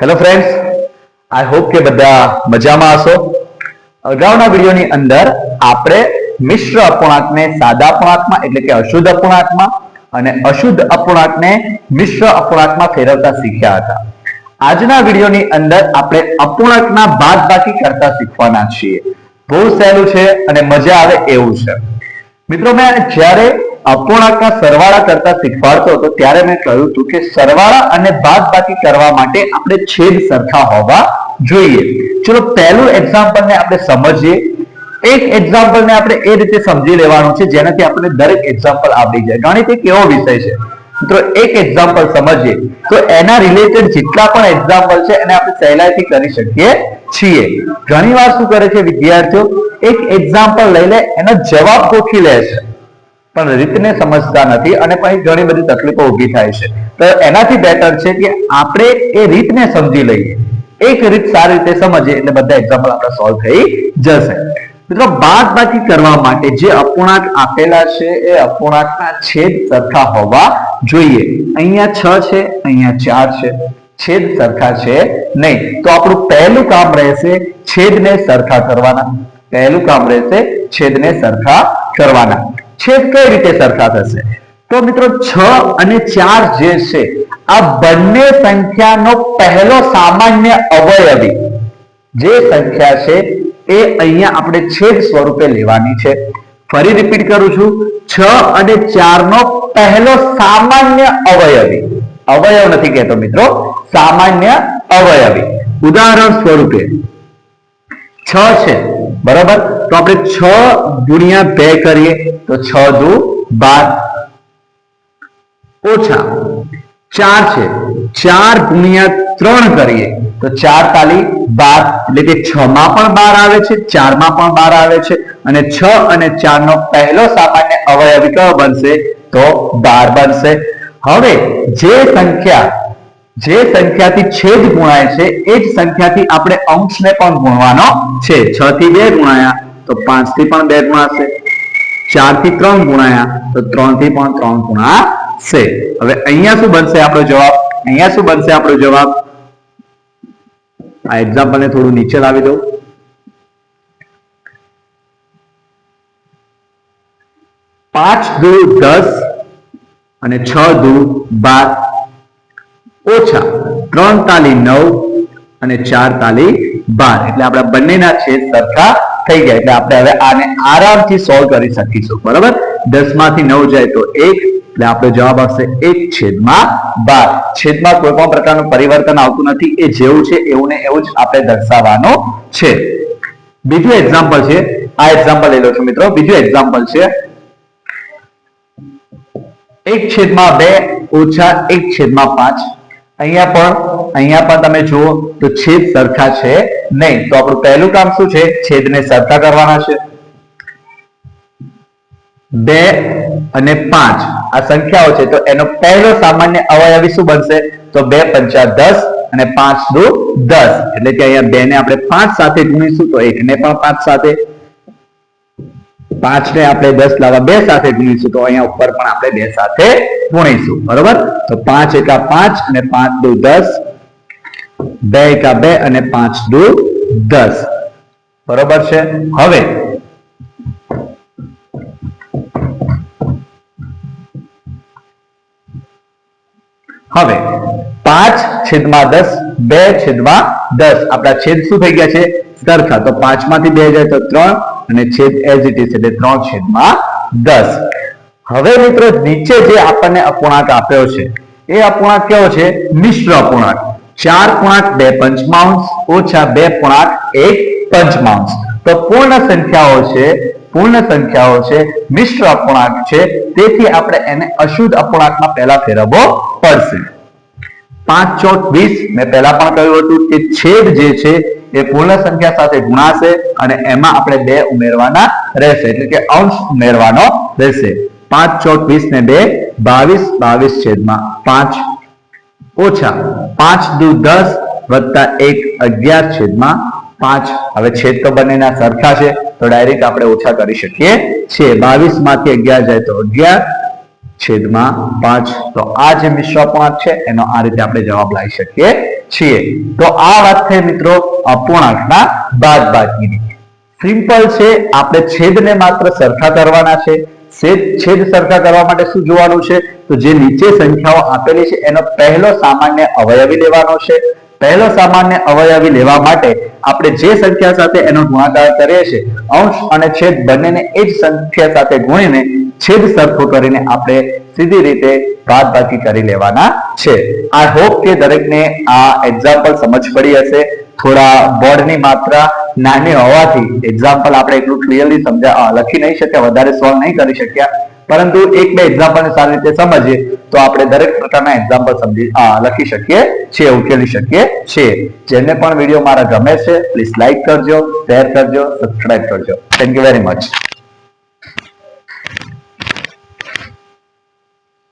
Hello friends I hope કે બધા મજામાં હશો. અગાઉના વિડીયોની અંદર આપણે મિશ્ર અપૂર્ણાંકને, સાદા અપૂર્ણાંકમાં એટલે કે અશુદ્ધ અપૂર્ણાંકમાં અને અશુદ્ધ અપૂર્ણાંકને મિશ્ર અપૂર્ણાંકમાં ફેરવતા શીખ્યા હતા. આજના વિડીયોની અંદર આપણે અપૂર્ણાંકના બાદબાકી કરતા શીખવાના છીએ. બહુ સહેલું છે અને મજા આવે એવું છે. મિત્રો, મેં જ્યારે અપૂર્ણાંકના સરવાળા કરતા શીખવાડતો હતો, ત્યારે મેં કહ્યું હતું કે સરવાળા અને બાદબાકી કરવા માટે આપણે છેદ સરખા હોવા જોઈએ. ચલો પહેલું એક્ઝામ્પલ ને આપણે સમજીએ. એક એક્ઝામ્પલ ને આપણે એ રીતે સમજી લેવાનું છે, જેનાથી આપણે દરેક એક્ઝામ્પલ આવડી જાય. ગણિત એક એવો વિષય છે. મિત્રો, એક એક્ઝામ્પલ સમજીએ. તો એના રિલેટેડ જેટલા પણ એક્ઝામ્પલ છે, એને આપણે સહેલાઈથી કરી શકીએ છીએ. ઘણીવાર શું કરે છે વિદ્યાર્થીઓ? એક એક્ઝામ્પલ લઈ લે, એનો જવાબ ગોખી લે છે. પણ રીતને સમજતા નથી અને પછી ઘણી બધી તકલીફો ઊભી થાય છે. તો એનાથી બેટર છે કે આપણે એ રીતને સમજી લઈએ. એક રીત સારી રીતે સમજીએ એટલે બધા એક્ઝામ્પલ આપણે સોલ્વ થઈ જશે. મિત્રો બાદ બાકી કરવા માટે જે અપૂર્ણાંક આપેલા છે એ અપૂર્ણાંકના છેદ સરખા હોવા જોઈએ. અહીંયા છ છે, અહીંયા ચાર છે. છેદ સરખા છે નહીં. તો આપણું પહેલું કામ રહેશે છેદને સરખા કરવાના. પહેલું કામ રહેશે છેદને સરખા કરવાના. છેદ કઈ રીતે સરખા થશે? તો મિત્રો, છ અને ચાર જે છે, આ બંને સંખ્યાનો પહેલો સામાન્ય અવયવી. જે સંખ્યા છે, એ અહીંયા આપણે છેદ સ્વરૂપે લેવાની છે. ફરી રિપીટ કરું છું. છ અને ચાર નો પહેલો સામાન્ય અવયવી. અવયવ નથી કહેતો મિત્રો, સામાન્ય અવયવી. ઉદાહરણ સ્વરૂપે. છ છે. બરાબર? તો આપણે છ ગુણ્યા બે કરીએ તો છ દુ બાર. ઓછા ચાર છે. ચાર ગુણ્યા ત્રણ કરીએ તો ચાર તાલી બાર. એટલે કે છ માં પણ બાર આવે છે, ચારમાં પણ બાર આવે છે. અને છ અને ચાર નો પહેલો સામાન્ય અવયવી કયો બનશે? તો બાર બનશે. હવે જે સંખ્યા જે સંખ્યાથી છેદ ગુણાય છે, એ જ સંખ્યાથી આપણે અંશને પણ ગુણવાનો છે. છ થી બે ગુણાયા તો પાંચથી પણ બે ગુણાશે. ચારથી ત્રણ ગુણાયા તો ત્રણથી પણ ત્રણ ગુણાશે. હવે અહીંયા શું બનશે આપણો જવાબ? અહીંયા શું બનશે આપણો જવાબ? આ એક્ઝામ્પલ ને થોડું નીચે લાવી દઉં. પાંચ દુ દસ અને છ દુ બાર. ઓછા ત્રણ તાલી નવ અને ચાર તાલી બાર. એટલે આપણા બંનેના છેદ સરખા થઈ ગયા. એટલે આપણે હવે આને આરામથી સોલ્વ કરી શકીશું. બરાબર? દસમાંથી નવ જાય તો એક. એટલે આપણો જવાબ આવશે એક છેદમાં બાર. છેદમાં કોઈ પણ પ્રકારનું પરિવર્તન આવતું નથી. એ જેવું છે, એવું ને એવું જ આપણે દર્શાવવાનું છે. બીજું એક્ઝામ્પલ છે. આ એક્ઝામ્પલ લઈ લો છો મિત્રો. બીજું એક્ઝામ્પલ છે. એક છેદમાં બે ઓછા એક છેદમાં પાંચ. અહીંયા પણ અહીંયા પણ તમે જુઓ તો છેદ સરખા છે નહીં. તો આપણું પહેલું કામ શું છે? છેદને સરખા કરવાના છે. બે અને પાંચ. આ સંખ્યાઓ છે. તો એનો પહેલો સામાન્ય અવયવી શું બનશે? તો બે પંચા દસ અને પાંચ દુ દસ. એટલે કે અહીંયા બે ને આપણે પાંચ સાથે ગુણીશું તો એક ને પણ પાંચ સાથે પાંચ ને આપણે દસ લાવવા બે સાથે ગુણીશું તો અહીંયા ઉપર પણ આપણે બે સાથે ગુણીશું. બરોબર? તો પાંચ એકા પાંચ અને પાંચ દુ દસ. બે એકા બે અને પાંચ દુ દસ. બરોબર છે? હવે હવે પાંચ છેદમાં દસ, બે છેદમાં દસ. આપણા છેદ શું થઈ ગયા છે? સરખા તો પાંચમાંથી બે જાય તો ત્રણ અને છેદ એઝ ઇટ ઇઝ એટલે ત્રણ છેદમાં દસ. હવે મિત્રો નીચે જે આપણને અપૂર્ણાંક આપ્યો છે, એ અપૂર્ણાંક કેવો છે? મિશ્ર અપૂર્ણાંક. ચાર પૂર્ણાંક બે પંચમાંશ, ઓછા બે પૂર્ણાંક એક પંચમાંશ. તો પૂર્ણ સંખ્યાઓ છે, પૂર્ણ સંખ્યાઓ છે, મિશ્ર અપૂર્ણાંક છે, તેથી આપણે એને અશુદ્ધ અપૂર્ણાંકમાં પહેલા ફેરવવો પડશે. પાંચ ચોક વીસ, મેં પહેલા પણ કહ્યું હતું કે છેદ જે છે એ પૂર્ણ સંખ્યા સાથે ગુણાશે અને એમાં આપણે બે ઉમેરવાના રહેશે. એટલે કે અંશ ઉમેરવાનો રહેશે. પાંચ ચોક વીસ ને બે, બાવીસ બાવીસ છેદમાં પાંચ. ઓછા પાંચ દુ દસ વત્તા એક અગિયાર છેદમાં પાંચ. હવે છેદ તો બંનેના સરખા છે, તો ડાયરેક્ટ આપણે ઓછા કરી શકીએ છીએ. બાવીસમાંથી અગિયાર જાય તો અગિયાર. છેદમાં પાંચ. તો આ જે મિશ્ર અપૂર્ણાંક છે, એનો આ રીતે આપણે જવાબ લાવી શકીએ છીએ. તો આ વાત થઈ મિત્રો અપૂર્ણાંકના બાદ બાકીની સિમ્પલ છે, આપણે છેદને માત્ર સરખા કરવાના છે. છેદ છેદ સરખા કરવા માટે શું જોવાનું છે? તો જે નીચે સંખ્યાઓ આપેલી છે, એનો પહેલો સામાન્ય અવયવી લેવાનો છે. પહેલો સામાન્ય અવયવી લેવા માટે આપણે જે સંખ્યા સાથે એનો ગુણાકાર કરીએ છીએ, અંશ અને છેદ બંનેને એ જ સંખ્યા સાથે ગુણીને છેદ સરખો કરીને આપણે સીધી રીતે બાદબાકી કરી લેવાના છે. આઈ હોપ કે દરેકને આ એક્ઝામ્પલ સમજ પડી હશે. થોડા બોર્ડની માત્રા નાની હોવાથી એક્ઝામ્પલ આપણે એટલું ક્લિયરલી સમજા લખી નહીં શક્યા, વધારે સોલ્વ નહીં કરી શક્યા. પરંતુ એક બે એક્ઝામ્પલ સારી રીતે સમજીએ, તો આપણે દરેક પ્રકારના એક્ઝામ્પલ સમજી લખી શકીએ છીએ, ઉકેલી શકીએ છીએ. જેને પણ વીડિયો મારા ગમે છે પ્લીઝ લાઈક કરજો શેર કરજો સબસ્ક્રાઈબ કરજો. Thank you very much